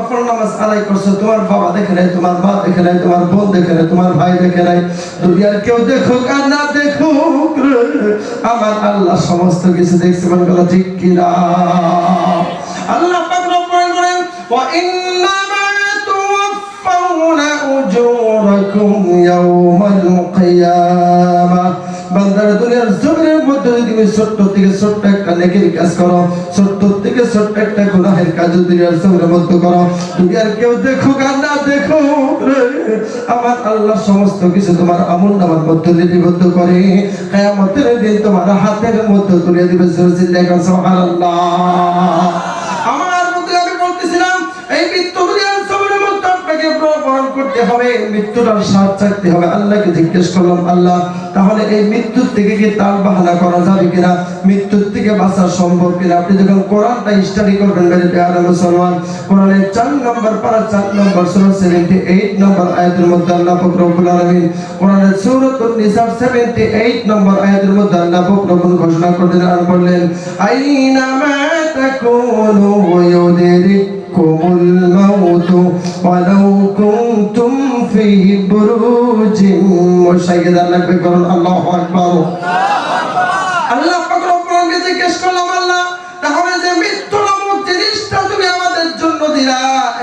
নফল নামাজ করছ, তোমার বাবা দেখে নাই, তোমার মা দেখে নাই, তোমার বোন দেখে নাই, তোমার ভাই দেখে নাই। দুনিয়ার কেউ দেখুক আর না দেখুক আমার আল্লাহ সমস্ত কিছু দেখছে, মনে কথা ঠিক কিনা? আল্লাহ পাক রব্বুল বলেন, ওয়া ইন্নামা তুওয়াফাউনা উজুরাকুম ইয়াওমাল কিয়ামাহ তুমি ছোট্ট থেকে ছোট্ট একটা নেকির কাজ করো। ছোট্ট থেকে ছোট্ট একটা গুনাহের কাজ দুনিয়ার জমিনের মধ্যে করো। দুনিয়ার কেউ দেখুক আর না দেখুক আমার আল্লাহ সমস্ত কিছু তোমার আমল নামার মধ্যে লিপিবদ্ধ করে। কিয়ামতের দিন তোমার হাতের মধ্যে তুলে দিবে সুবহানাল্লাহ। আমার মধ্যে আমি বলতেছিলাম, এই মৃত্যু প্রবহন করতে হবে মৃত্যুটার স্বাদ চাকতে হবে। আল্লাহকে জিজ্ঞেস করলাম, আল্লাহ, তাহলে এই মৃত্যুর থেকে কি তাল বাহানা করা যাবে কিনা? মৃত্যুর থেকে বাঁচা সম্ভব কিনা? আপনি যখন কোরআনটা স্টাডি করবেন মুসলমান, কোরআনের চার নম্বর পারা চার নম্বর সুরা সেভেন্টি এইট নম্বর আয়াতের মধ্যে আল্লাহ ফকরবুল আলমিন কোরআনের সূরাতুন নিসার সেভেন্টি এইট নম্বর আয়াতের মধ্যে আল্লাহ ফকরবুল ঘোষণা করলেন আর বললেন আইনামা তাকুনু يدرككم الموت ولو كنتم في بروج مشيدة لك بقول الله أكبر আল্লাহ পাক রব্বুল আলামিন জিজ্ঞেস করলাম আল্লাহ তাহলে যে মৃত্যু নামক জিনিসটা তুমি আমাদের জন্য দিলা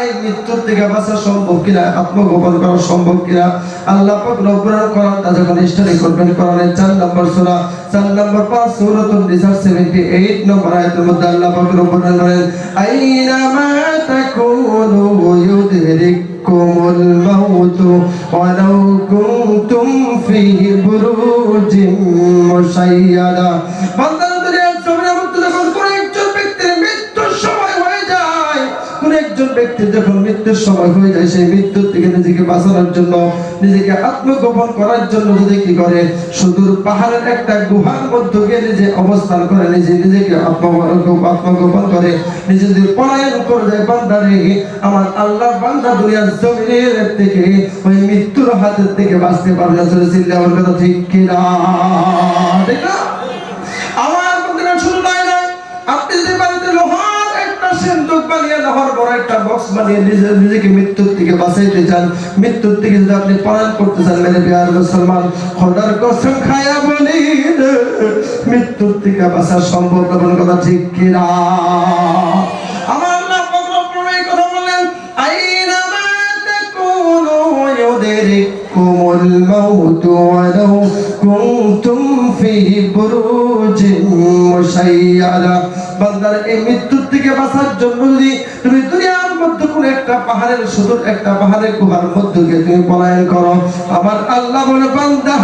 এই মৃত্যুর থেকে বাঁচা সম্ভব কিনা আত্মগোপন করা সম্ভব কিনা আল্লাহ পাক রব্বুল আলামিন কোরআনটা যখন স্টাডি করবেন কোরআনের 4 নম্বর সূরা 4 নম্বর 5 সূরাতুন নিসা 78 নম্বর আয়াতের মধ্যে আল্লাহ পাক রব্বুল আলামিন বলেন আইনামা তাকুনু يدرككم الموت ولو كنتم في بروج مشيدة একজন ব্যক্তির যখন মৃত্যুর সময় হয়ে যায়, সেই মৃত্যুর থেকে নিজেকে বাঁচানোর জন্য, নিজেকে আত্মগোপন করার জন্য যদি কি করে, সুদূর পাহাড়ের একটা গুহার মধ্যে গিয়ে নিজে অবস্থান করে, নিজে নিজেকে আত্মগোপন করে, নিজে যদি পলায়ন করে যায় বান্দারে আমার আল্লাহ বান্দা দুনিয়ার জমিনের থেকে, ওই মৃত্যুর হাতের থেকে বাঁচতে পারবে না। চলে চিল্লা আমার কথা ঠিক কিনা ঠিক না? আমার তাই নয় আপনি বানিয়ে লোহার বড় একটা বক্স বানিয়ে নিজে নিজেকে মৃত্যুর থেকে বাঁচাইতে চান মৃত্যুর থেকে যদি আপনি পলায়ন করতে চান মেরে বিহার মুসলমান খোদার কসম খায়া বলি রে, মৃত্যুর থেকে বাঁচা সম্ভব না বলে কথা ঠিক কিনা আমার আল্লাহ পাক রব্বুল এই কথা বললেন আইনামা তাকুনু يدرككم الموت ولو كنتم في بروج مشيدة বান্দার এই মৃত্যুর থেকে বাঁচার জন্য যদি তুমি দুনিয়ার মধ্যে কোন একটা পাহাড়ের সুদূর একটা পাহাড়ের গুহার মধ্যে তুমি পলায়ন করো, আমার আল্লাহ বলে, বান্দা,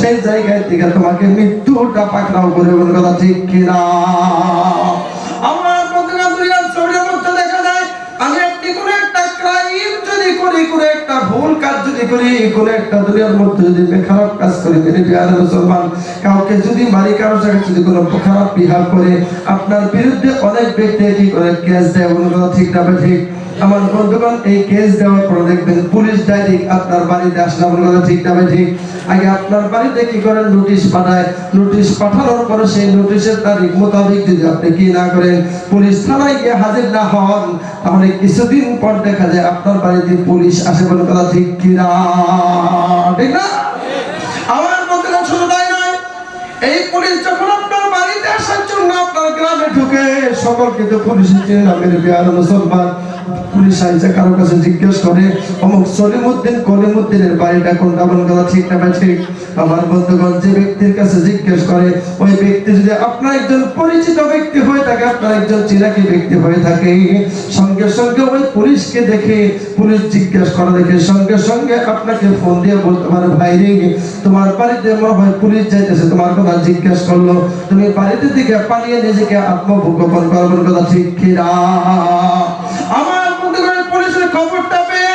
সেই জায়গায় থেকে তোমাকে মৃত্যুটা পাকড়াও করে বলে কথা ঠিক কিনা? আমার যদি করি একটা ভুল কাজ যদি করি, কোন একটা দুনিয়ার মধ্যে যদি খারাপ কাজ করি মুসলমান, কাউকে যদি মারি কারোর যদি কোনো খারাপ বিহার করে, আপনার বিরুদ্ধে অনেক ব্যক্তি কি করে কেস দেয়, কোনো ঠিক না ঠিক। আমার বন্ধুগণ, এই কেস দেওয়ার পর দেখবেন পুলিশ ডাইরেক্ট আপনার বাড়িতে আসলে আমার কথা ঠিক না ঠিক? আগে আপনার বাড়িতে কি করেন? নোটিশ পাঠায়। নোটিশ পাঠানোর পরে সেই নোটিশের তারিখ মোতাবেক যদি আপনি কি না করেন, পুলিশ থানায় গিয়ে হাজির না হন, তাহলে কিছুদিন পর দেখা যায় আপনার বাড়িতে পুলিশ আসে, বলে কথা ঠিক কিনা? ঠিক না? এই পুলিশ যখন আপনার বাড়িতে আসার জন্য আপনার গ্রামে ঢুকে, সকলকে তো পুলিশের চিনে না মেরে বিহার মুসলমান। সঙ্গে সঙ্গে আপনাকে ফোন দিয়ে বলতে পারে, ভাই রে, তোমার বাড়িতে পুলিশ যাইতেছে। তোমার কথা জিজ্ঞেস করল, তুমি বাড়িতে থেকে পালিয়ে নিজেকে করবার কথা ঠিক আমার বন্ধুগণ পুলিশের খবরটা পেয়ে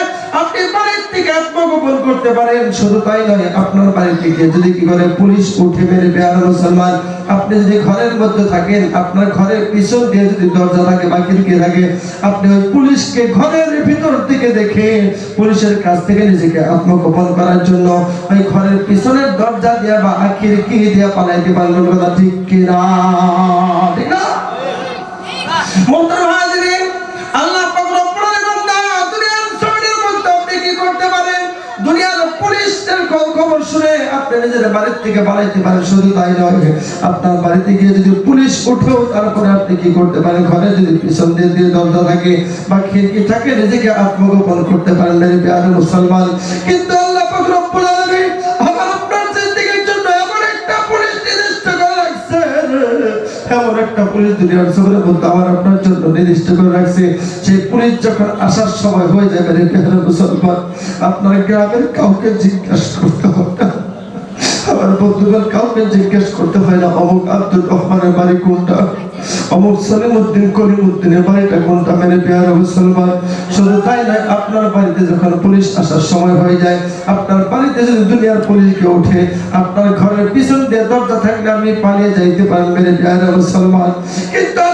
আপনি যদি ঘরের মধ্যে থাকেন, আপনার ঘরের পিছন দিয়ে যদি দরজা থাকে বা খিড়কি থাকে, আপনি ওই পুলিশকে ঘরের ভিতর থেকে দেখে পুলিশের কাছ থেকে নিজেকে আত্মগোপন করার জন্য ওই ঘরের পিছনের দরজা দিয়া বা খিড়কি দিয়া পালাইতে পারলেন কথা ঠিক কিনা? ঠিক না? আপনি নিজের বাড়ির থেকে বাড়াইতে পারেন শুধু তাই নয়, আপনার বাড়িতে গিয়ে যদি পুলিশ উঠেও তারপরে আপনি কি করতে পারেন? ঘরে যদি পিছন দিয়ে দিয়ে দরজা থাকে বা খিড়কি থাকে, নিজেকে আত্মগোপন করতে পারেন মুসলমান। কিন্তু আসার সময় হয়ে মুসলমান, আপনার গ্রামের কাউকে জিজ্ঞাসা করতে হবে না। বন্ধুদের কাউকে জিজ্ঞেস করতে হয় না, অমুক আব্দুল রহমানের বাড়ি কোনটা? অমুক সালিমুদ্দিন কলিমুদ্দিনের বাড়িটা কোনটা? মেরে পেয়ার মুসলমান। শুধু তাই নয়, আপনার বাড়িতে যখন পুলিশ আসার সময় হয়ে যায়, আপনার বাড়িতে যদি দুনিয়ার পুলিশকে ওঠে, আপনার ঘরের পিছন দিয়ে দরজা থাকলে আপনি পালিয়ে যাইতে পারেন মেরে পেয়ার মুসলমান। কিন্তু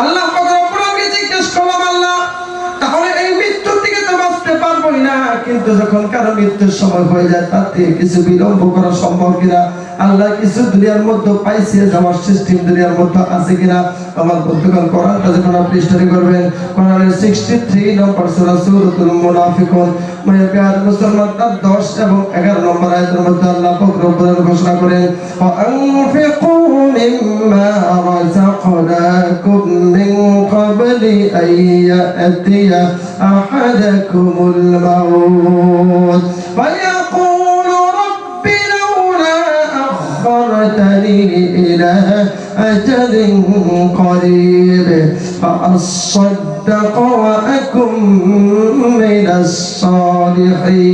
আল্লাহ জিজ্ঞেস করলাম, আল্লাহ, তাহলে এই মৃত্যুর তো বাঁচতে পারবোই না, কিন্তু যখন কারও মৃত্যুর সময় হয়ে যায় থেকে কিছু বিলম্ব করা সম্ভব কিনা? আল্লাহ, কিছু দুনিয়ার মধ্যে পাইছে, যাওয়ার সিস্টেম দুনিয়ার মধ্যে আছে কিনা? আমার আপনি করবেন, কোরআনের 63 নম্বর সূরা সূরাতুল মুনাফিকুন মানে মুসলমান তার 10 এবং 11 নম্বর আয়াতের মধ্যে আল্লাহ ঘোষণা করেন ওয়া আনফিকু মিম্মা রাযাকনাকুম মিন ক্বাবলি আন ইয়াতিয়া আহাদাকুমুল মাউত ফায়াকুলু রাব্বি লাউলা أخرتني إلى أجل قريب فأصدق وأكن من الصالحين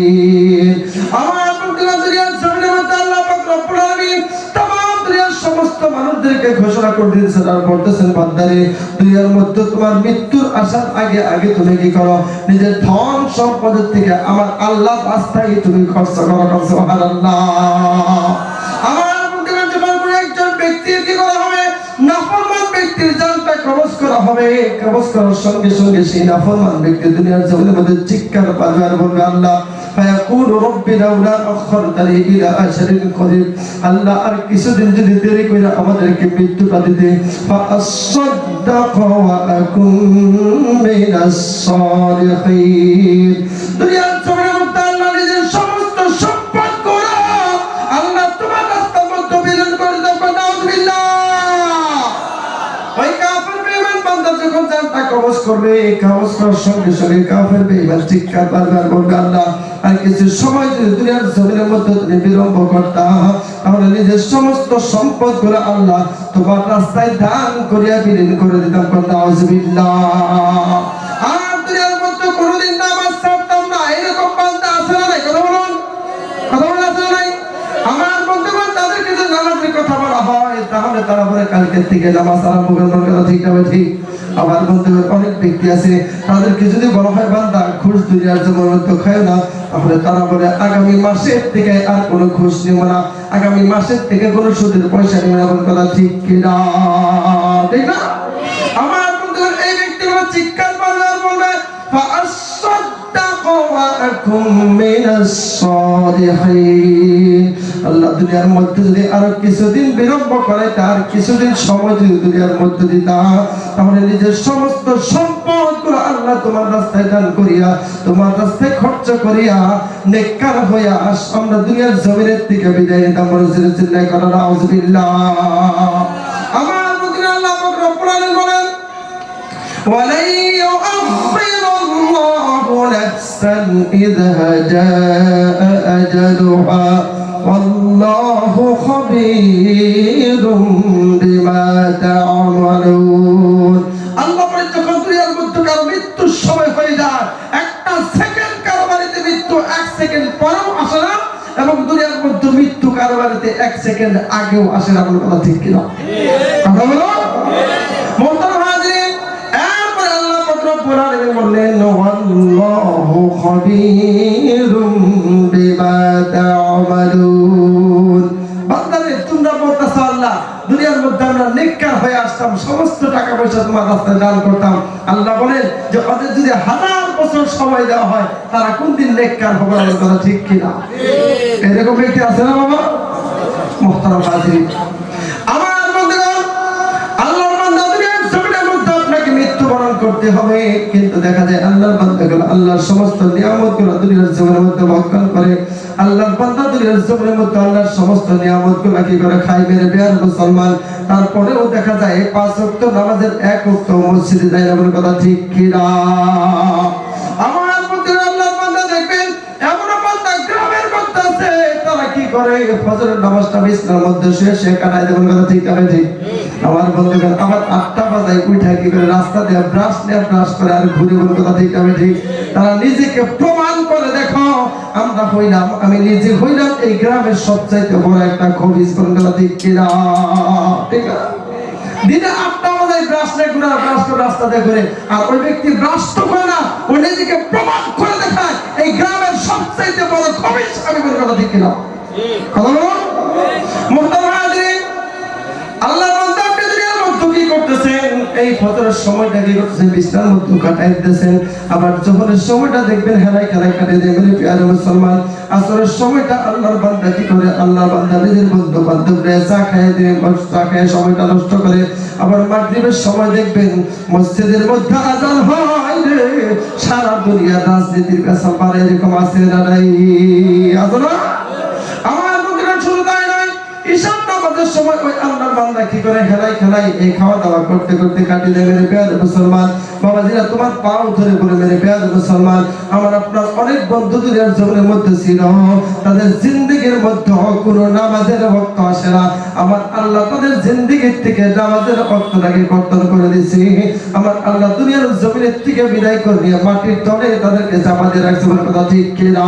আমার বন্ধুরা দুনিয়ার জমিনের মধ্যে আল্লাহ পাক রব্বুল আলামিন তামাম দুনিয়ার সমস্ত মানুষদেরকে ঘোষণা করে দিয়েছেন আর বলতেছেন, বান্দারে, দুনিয়ার মধ্যে তোমার মৃত্যুর আসার আগে আগে তুমি কি করো? নিজের ধন সম্পদের থেকে আমার আল্লাহ রাস্তায় তুমি খরচ করো সুবহানাল্লাহ। আমার একজন ব্যক্তির কি করা হবে? নাফরমান ব্যক্তির জানটা কবজ করা হবে। কবজ করার সঙ্গে সঙ্গে সেই নাফরমান ব্যক্তি দুনিয়ার জমিনের মধ্যে চিৎকার পাবে আর বলবে, আল্লাহ فيقول رب لولا أخرتني إلى أجل قريب আল্লাহ আর কিছুদিন যদি দেরি করে আমাদেরকে মৃত্যুটা দিতে فأصدق وأكن من الصالحين দুনিয়ার করবে কবজ করার সঙ্গে সঙ্গে কাফের বেঈমান চিৎকার বারবার বলবে, আল্লাহ, আর কিছু সময় যদি দুনিয়ার জমিনের মধ্যে তুমি বিলম্ব করতা, তাহলে নিজের সমস্ত সম্পদ করে আল্লাহ তোমার রাস্তায় দান করিয়া বিলীন করে দিতাম। না। না নাই? কথা বলুন। না তাহলে তারা বলে, কালকের থেকে নামাজ আরম্ভ করবার কথা ঠিক হবে ঠিক? আমার বন্ধুগণ অনেক ব্যক্তি আছে তাদেরকে যদি বলা হয় বান্দা ঘুষ দুনিয়ার জন্য মধ্যে খায় না তাহলে তারা বলে আগামী মাসের থেকে আর কোনো ঘুষ নিব না আগামী মাসের থেকে কোনো সুদের পয়সা নিব না বলে কথা ঠিক কিনা ঠিক না আমার বন্ধুগণ এই ব্যক্তিগুলো চিৎকার করবে আর বলবে فأصدق وأكن من الصالحين আল্লাহ দুনিয়ার মধ্যে যদি আরো কিছুদিন বিলম্ব করে তার কিছুদিন সময় যদি দুনিয়ার মধ্যে দিতা তাহলে নিজের সমস্ত সম্পদ গুলো আল্লাহ তোমার রাস্তায় দান করিয়া তোমার রাস্তায় খরচ করিয়া নেককার হইয়া আমরা দুনিয়ার জমিনের থেকে বিদায় নিতাম বলে চিল্লাই করা নাউজুবিল্লাহ আমার বন্ধুরা ولن يؤخر الله نفسا إذا جاء أجلها والله خبير بما تعملون আল্লাহ বলে যখন দুনিয়ার মধ্যে কারো মৃত্যুর সময় হয়ে যায় একটা সেকেন্ড কারো বাড়িতে মৃত্যু এক সেকেন্ড পরেও আসে না এবং দুনিয়ার মধ্যে মৃত্যু কারো বাড়িতে এক সেকেন্ড আগেও আসে না বলে কথা ঠিক কিনা কথা বলো মোহতারাম হাজিরিন এরপরে আল্লাহ পাক রব্বুল আলামিন বললেন ওয়াল্লাহু খাবীরুম বিমা তা'মালুন বান্দারে তোমরা বলতেছো আল্লাহ দুনিয়ার মধ্যে আমরা নেককার হয়ে আসতাম সমস্ত টাকা পয়সা তোমার রাস্তায় দান করতাম। আল্লাহ বলেন যে ওদের যদি হাজার বছর সময় দেওয়া হয় তারা কোনদিন নেককার হবে কথা ঠিক কিনা? এরকম ব্যক্তি আছে না বাবা? মোহতারাম হাজিরিন। করতে হবে, কিন্তু দেখা যায় আল্লাহর বান্দাগুলো আল্লাহর সমস্ত নিয়ামতগুলো দুনিয়ার জমিনের মধ্যে ভক্ষণ করে। আল্লাহর বান্দা দুনিয়ার জমিনের মধ্যে আল্লাহর সমস্ত নিয়ামতগুলো কি করে খাই মেরে বেয়ার মুসলমান। তারপরেও দেখা যায় পাঁচ ওয়াক্ত নামাজের এক ওয়াক্ত মসজিদে যায় না বলে কথা ঠিক কিনা আমার প্রতি আল্লাহর বান্দা দেখবেন, এমন বান্দা গ্রামের মধ্যে আছে, তারা কি করে? ফজরের নামাজটা বিছনার মধ্যে শুয়ে সে কাটায় দেবেন কথা ঠিক আছে ঠিক আমার বন্ধুগণ আমার আটটা বাজায় উঠা কি করে রাস্তা দিয়ে ব্রাশ নিয়ে ব্রাশ করে আর ঘুরে বলে কথা ঠিক আছে ঠিক। তারা নিজেকে প্রমাণ করে দেখো আমরা হইলাম আমি নিজে হইলাম এই গ্রামের সবচাইতে বড় একটা কোন কথা ঠিক কিনা ঠিক দিনে আটটা বাজায় ব্রাশ নিয়ে ঘুরে ব্রাশ করে রাস্তা দিয়ে ঘুরে। আর ওই ব্যক্তি ব্রাশ তো করে না ও নিজেকে প্রমাণ করে দেখায় এই গ্রামের সবচাইতে বড় খবিজ আমি কথা ঠিক কিনা কথা বলো? মোহতারাম হাজিরিন আল্লাহ এই ফজরের সময়টা কি করতেছেন? বিছনার মধ্যে কাটাই দিতেছেন। আবার জোহরের সময়টা দেখবেন হেলাই খেলাই কাটিয়ে দেবেন প্রিয় মুসলমান, আসরের সময়টা আল্লাহর বান্দা কি করে? আল্লাহ বান্দা নিজের বন্ধু বান্ধবরা চা খাইয়ে দিয়ে চা খাইয়ে সময়টা নষ্ট করে। আবার মাগরিবের সময় দেখবেন, মসজিদের মধ্যে আজান হয় রে। সারা দুনিয়া রাজনীতির পেছন পারে এরকম আছে না নাই? আছে না আমার বন্ধুরা শুধু তাই নয় ঈশান নামাজের সময় ওই আল্লাহর বান্দা কি করে? হেলাই খেলাই এই খাওয়া দাওয়া করতে করতে কাটিয়ে দেয় মেরে তোমার পাও ধরে বলে আপনার অনেক বন্ধু দুনিয়ার জীবনের মধ্যে ছিল। তাদের জিন্দিগির মধ্যে কোনো নামাজের ভক্ত আসে না। আমার আল্লাহ তাদের জিন্দিগির থেকে নামাজের ভক্তটাকে কর্তন করে দিছি আমার আল্লাহ দুনিয়ার জমিনের থেকে বিদায় করে দিয়ে মাটির তলে তাদেরকে চাপা দিয়ে রাখছে। কথা ঠিক কিনা?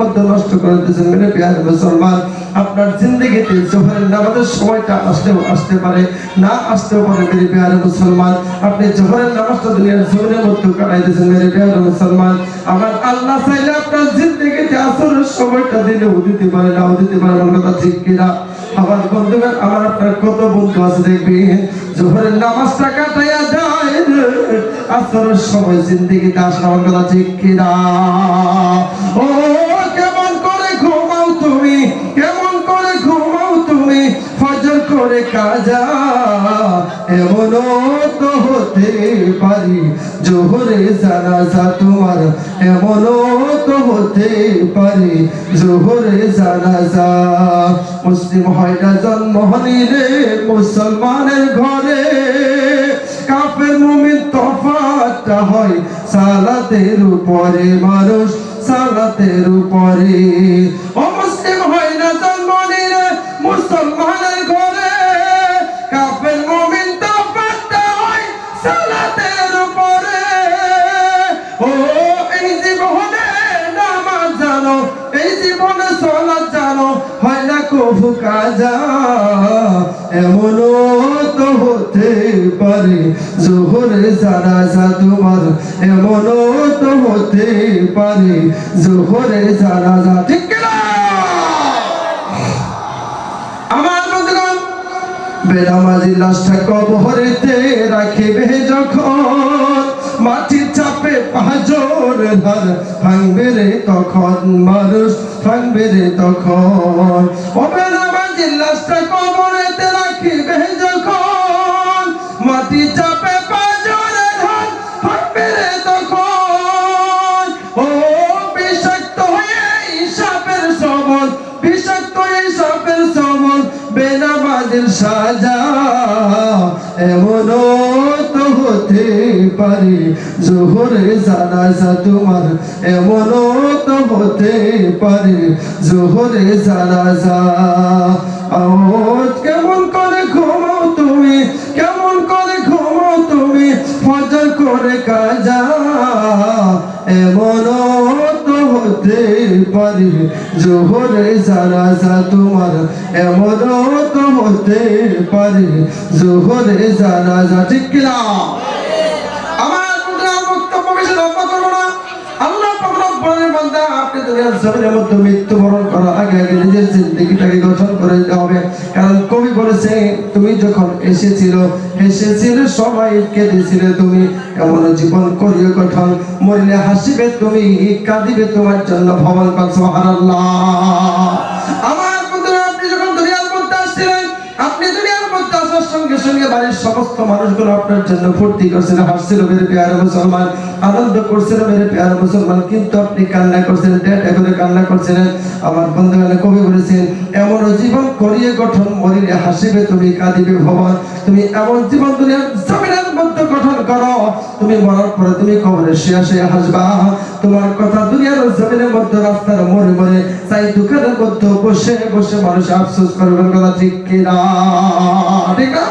মধ্যে নষ্ট করে দিতেছেন মেরে প্রিয় মুসলমান, আপনার জিন্দগিতে জোহরের নামাজের সময়টা আসলেও আসতে পারে, না আসতেও পারে মেরে প্রিয় মুসলমান। আপনি জোহরের নামাজটা দুনিয়ার জমিনের মধ্যে কাটাই দিয়েছেন, মেরে প্রিয় মুসলমান। আমার আল্লাহ চাইলে আপনার জিন্দগিতে আসরের সময়টা দিলেও দিতে পারে, নাও দিতে পারে আমার কথা ঠিক কিনা? আমার বন্ধুগণ, আমার আপনার কত বন্ধু আছে দেখবেন জোহরের নামাজটা কাটাইয়া যায়, আসরের সময় জিন্দিগিতে আসলে আমার কথা ঠিক কিনা? ও কাজা এমনও তো হতে পারি। জোহরে জানাজা তোমার এমনও তো হতে পারে। জোহরে জানাজা মুসলিম হয় না জন্ম নিলে মুসলমানের ঘরে। কাফের মুমিন তফাতটা হয় সালাতের উপরে, মানুষ সালাতের উপরে। জীবনে সলাৎ জানো, হয় না কবু কাজা? এমনও তো হতে পারে জোহরে জানাজা তোমার। এমনও তো হতে পারে জোহরে জানাজা ঠিক কিনা আমার বন্ধুগণ, বেনামাজি লাশটা কবরেতে রাখিবে যখন। মাটির চাপে পাঁচর ভাঙবে রে তখন মানুষ ভাঙবে রে তখন। ও বেনামাজি লাশটা পারে। জোহরে জানাজা তোমার এমনও তো হতে পারে। জোহরে জানাজা, আওয়াজ কেমন করে ঘুমাও তুমি? কেমন করে ঘুমাও তুমি? ফজর করে কাজা এমনও হতে পারে। জোহরে জানাজা তোমার এমনও তো হতে পারে। জোহরে জানাজা, ঠিক কিনা? আপনি দুনিয়ার জীবন করিও গঠন মরিলে হাসিবে তুমি, কাঁদিবে তোমার জন্য ভবন আমার সঙ্গে সঙ্গে বাড়ির সমস্ত মানুষগুলো আপনার জন্য ফুর্তি করছিল, হাসছিল মেরে পেয়ার মুসলমান। আনন্দ করছিল মেরে পেয়ার মুসলমান, কিন্তু আপনি কান্না করছিলেন ডেটে করে কান্না করছিলেন। আমার বন্ধুগণ কবি বলেছেন, এমন জীবন করিয়ে গঠন, মরিলে হাসিবে তুমি কাঁদিবে ভবন তুমি এমন জীবন দুনিয়ার জমিনের মধ্যে গঠন করো, তুমি মরার পরে তুমি কবরে শুয়ে হাসবা। তোমার কথা দুনিয়ার জমিনের মধ্যে, রাস্তার মরে মরে মধ্যে বসে বসে মানুষ আফসোস করবেন কথা ঠিক কিনা? ঠিক না?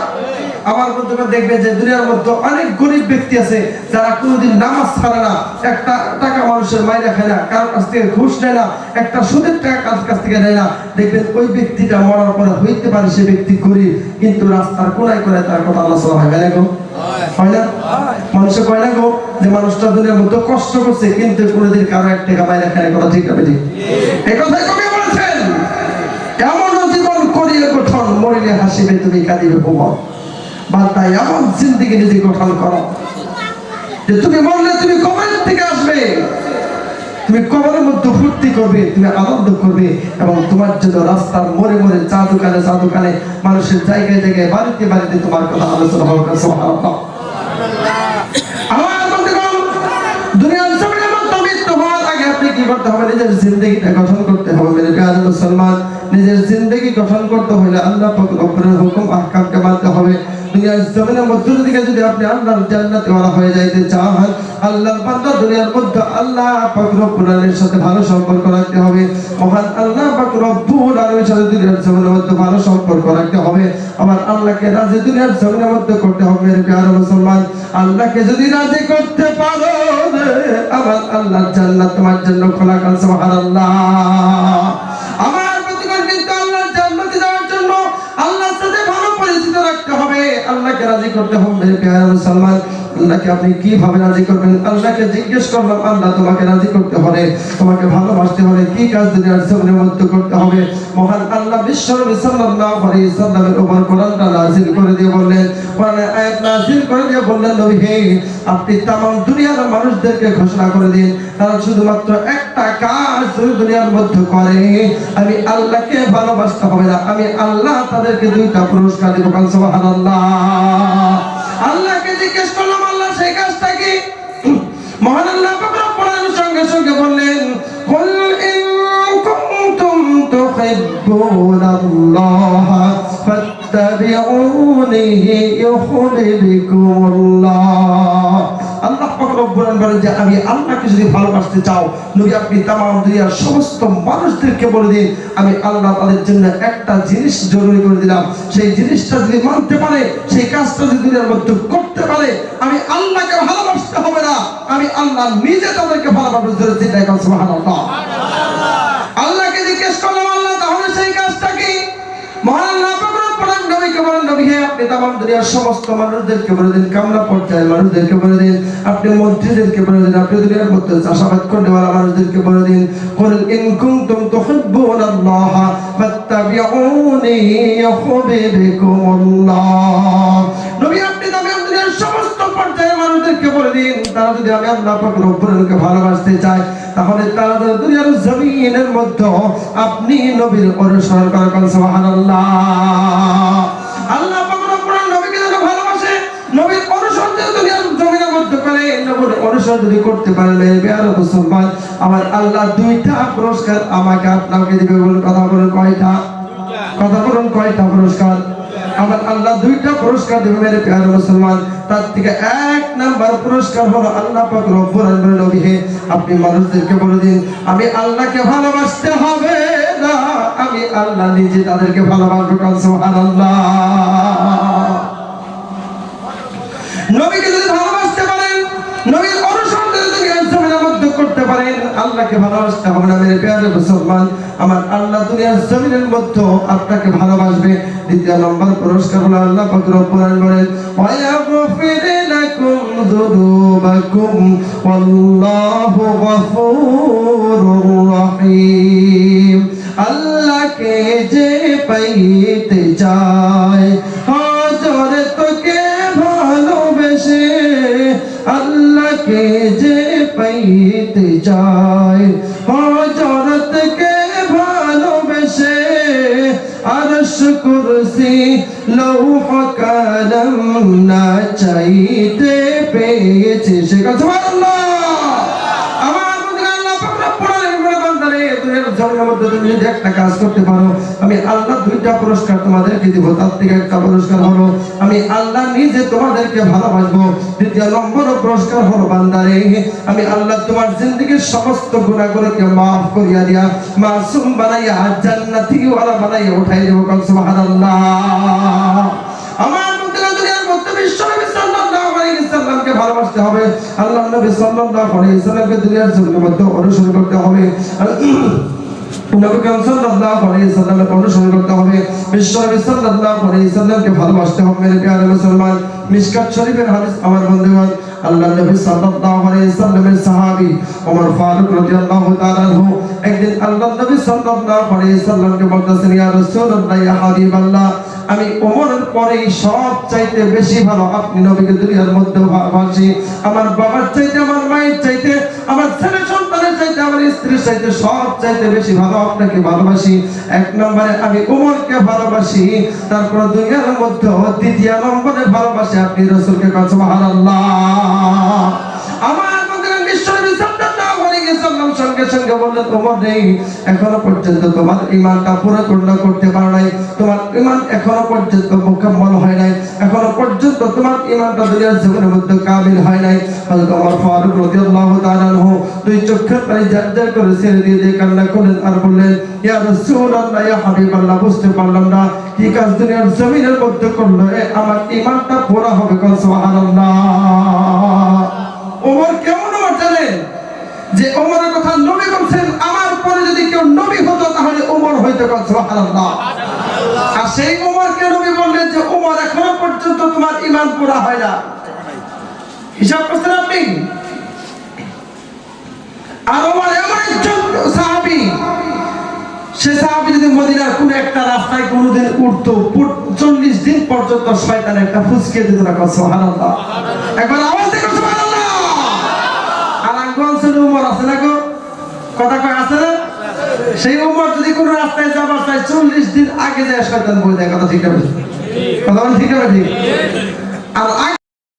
আমার বন্ধুরা দেখবে যে দুনিয়ার মধ্যে অনেক গরিব ব্যক্তি আছে, যারা কোনোদিন নামাজ ছাড়ে না, একটা টাকা মানুষের মাইনে খায় না কারোর কাছ থেকে ঘুষ নেয় না, একটা সুদের টাকা কাছ কাছ থেকে নেয় না। দেখবেন ওই ব্যক্তিটা মরার পরে হইতে পারে সে ব্যক্তি গরিব, কিন্তু রাস্তার কোনায় কোনায় তার কথা আল্লাহ সাল্লাহ হয় গো কয় না কারও মরিলে হাসিবে তুমি, কাঁদিবে কোমর বা এমন জিন্দিগি নিজে করতে হবে? নিজের জিন্দগিটা গঠন করতে হবে। মেরে প্রিয় মুসলমান, নিজের জিন্দগি গঠন করতে হলে আল্লাহ পাক রব্বুল হুকুম, আহকামকে মানতে হবে। দুনিয়ার জমিনের মধ্যে থেকে যদি আপনি আল্লাহর জান্নাতে ওয়ালা হয়ে যাইতে চান, আল্লাহর বান্দা দুনিয়ার মধ্যে আল্লাহ পাক রব্বুল সাথে ভালো সম্পর্ক রাখতে হবে। মহান আল্লাহ পাক রব্বুল সাথে দুনিয়ার জমিনের মধ্যে ভালো সম্পর্ক রাখতে হবে। আমার আল্লাহকে রাজি দুনিয়ার জমিনের মধ্যে করতে হবে প্রিয় মুসলমান। আল্লাহকে যদি রাজি করতে পারো, আমার আল্লাহর জান্নাত তোমার জন্য খোলা কাল, সুবহানাল্লাহ। আল্লাহকে রাজি করতে হবে মেরে প্রিয় মুসলমান আল্লাহকে আপনি কিভাবে রাজি করবেন আল্লাহকে জিজ্ঞেস করলাম আল্লাহ তোমাকে রাজি করতে হলে তোমাকে ভালোবাসতে হলে কি কাজ দুনিয়ার জমিনের মধ্যে করতে হবে মহান আল্লাহ বিশ্ব নবী সাল্লাল্লাহু আলাইহি সাল্লামের উপর কোরআনটা নাযিল করে দিয়ে বললেন কোরআনে আয়াত নাযিল করে দিয়ে বললেন নবী হে আপনি तमाम দুনিয়ার মানুষদেরকে ঘোষণা করে দিন তারা শুধুমাত্র একটা কাজ যদি দুনিয়ার মধ্যে করে আমি আল্লাহকে ভালোবাসতে হবে না আমি আল্লাহ তাদেরকে দুইটা পুরস্কার দেব কাল সুবহানাল্লাহ বলেন যে, আমি আল্লাহকে যদি ভালোবাসতে চাও, নবী আপনি দুনিয়ার সমস্ত মানুষদেরকে বলে দিন, আমি আল্লাহ তাদের জন্য একটা জিনিস জরুরি করে দিলাম। সেই জিনিসটা যদি মানতে পারে, সেই কাজটা যদি দুনিয়ার মধ্যে করতে পারে, আমি আল্লাহকে ভালোবাসতে হবে না। আমি আল্লাহ নিজে তাদেরকে ভালোবাসতে আল্লাহকে জিজ্ঞেস করলাম আল্লাহ তাহলে সেই কাজটা কি মহান আল্লাহ পাক রব্বুল আলামিন নবীকে বলেন নবী হে ভালোবাসতে চায় তাহলে তারা দুনিয়ার জমিনের মধ্যে আপনি নবীর অনুসরণ করেন আল্লাহ পাক রব্বুল আলামিন নবীকে যেন ভালোবাসে নবীর অনুসরণ যেন দুনিয়ার জমিনের মধ্যে করে নবীর অনুসরণ যদি করতে পারে বেয়ার মুসলমান, আমার আল্লাহ দুইটা পুরস্কার আমাকে আপনাকে দিবে বলে কথা বলেন কয়টা? কথা বলুন কয়টা পুরস্কার? আমার আল্লাহ দুইটা পুরস্কার দেবে মেরে প্যার মুসলমান, তার থেকে এক নাম্বার পুরস্কার হলো আল্লাহ পাক রব্বুল আলামিন নবী আপনি মানুষদেরকে বলে দিন, আমি আল্লাহকে ভালোবাসতে হবে না, আমি আল্লাহ নিজে তাদেরকে ভালোবাসবো কাল সুবহানাল্লাহ। নবীকে যদি ভালোবাসতে পারেন নবীর অনুসরণ যদি করতে পারেন। আল্লাহকে ভালোবাসতে হবে না মেরে আমার আল্লাহ দুনিয়ার জমিনের মধ্যে আপনাকে ভালোবাসবে। দ্বিতীয় নম্বর পুরস্কার হলো আল্লাহ পাক রব্বুল আলামিন বলেন, ওয়ায়াগফির লাকুম যুনুবাকুম, ওয়াল্লাহু গফুরুর আল্লাহকে যে পাইতে না চাইতে পেয়েছে সে কথা কাজ করতে পারো, আমি আল্লাহ দুইটা পুরস্কার তোমাদেরকে দিব, তার থেকে একটা পুরস্কার হলো, আমি আল্লাহ নিজে তোমাদেরকে ভালোবাসবো। দ্বিতীয় নম্বর পুরস্কার হলো, বান্দারে, আমি আল্লাহ তোমার জিন্দগির সমস্ত গুণাগুলোকে মাফ করিয়া দিয়া মাসুম বানাইয়া, জান্নাতি ওয়ালা বানাইয়া উঠাই দেবো সুবহানাল্লাহ। আমার ভালোবাসতে হবে। আল্লাহ নবী সাল্লাল্লাহু আলাইহি সাল্লামকে দুনিয়ার জমিনের মধ্যে অনুসরণ করতে হবে। নবী সাল্লাল্লাহু আলাইহি সাল্লামকে অনুসরণ করতে হবে। বিশ্ব সাল্লাল্লাহু আলাইহি সাল্লামকে ভালোবাসতে হবে মেরে প্রিয় মুসলমান। মিশকাত শরীফের হাদিস, আমার বন্ধুগণ আল্লাহ নবী সাল্লাল্লাহু আলাইহি সাল্লামের সাহাবী ওমর ফারুক রাদিয়াল্লাহু তাআলা আনহু একদিন আল্লাহ নবী সাল্লাল্লাহু আলাইহি সাল্লামকে বলতেছেন, ইয়া রাসূলুল্লাহ, ইয়া হাবিবাল্লাহ আমি ওমরের পরেই সব চাইতে বেশি ভালো আপনি নবীকে দুনিয়ার মধ্যে ভালোবাসি। আমার বাবার চাইতে, আমার মায়ের চাইতে, আমার ছেলে সন্তানের চাইতে, আমার স্ত্রীর চাইতে সব চাইতে বেশি ভালো আপনাকে ভালোবাসি। এক নম্বরে আমি ওমরকে ভালোবাসি, তারপর দুনিয়ার মধ্যে দ্বিতীয় নম্বরে ভালোবাসি আপনি রসুলকে কাছে সুবহানাল্লাহ। সঙ্গে সঙ্গে বললেন ওমর নেই, এখনও পর্যন্ত তোমার ঈমানটা পূর্ণ করতে পারো নাই। তোমার ঈমান এখনও পর্যন্ত মুকাম্মল হয় নাই। এখনও পর্যন্ত তোমার ঈমানটা দুনিয়ার জীবনের মধ্যে কামিল হয় নাই। হযরত ওমর ফারুক রাদিয়াল্লাহু তাআলা আনহু দুই চোখের পানি জারজার করে ছেড়ে দিয়ে দিয়ে কান্না করলেন আর বললেন, ইয়া রাসূলুল্লাহ, ইয়া হাবিবাল্লাহ, বুঝতে পারলাম না। কি কাজ দুনিয়ার জমিনের মধ্যে করল? আমার ইমানটা পুরা হবে কোন সুবহানাল্লাহ ওমর কেমন ওমর জানেন যে ওমরের কথা নবী বলছেন আমার পরে যদি কেউ নবী হতো তাহলে ওমর হইতো কোন একটা রাস্তায় কোনোদিন উঠতো চল্লিশ দিন পর্যন্ত একটা ফুসকে দিত না একবার আওয়াজ দেখো সুবহানাল্লাহ আর আঙ্গলসের উমর আছে না গো কথা কয় আছে না সেই উমর যদি কোন রাস্তায় যাবার চাই চল্লিশ দিন আগে যায় শয়তান বই দেয়, কথা ঠিক আছে কথা ঠিক আছে ঠিক আর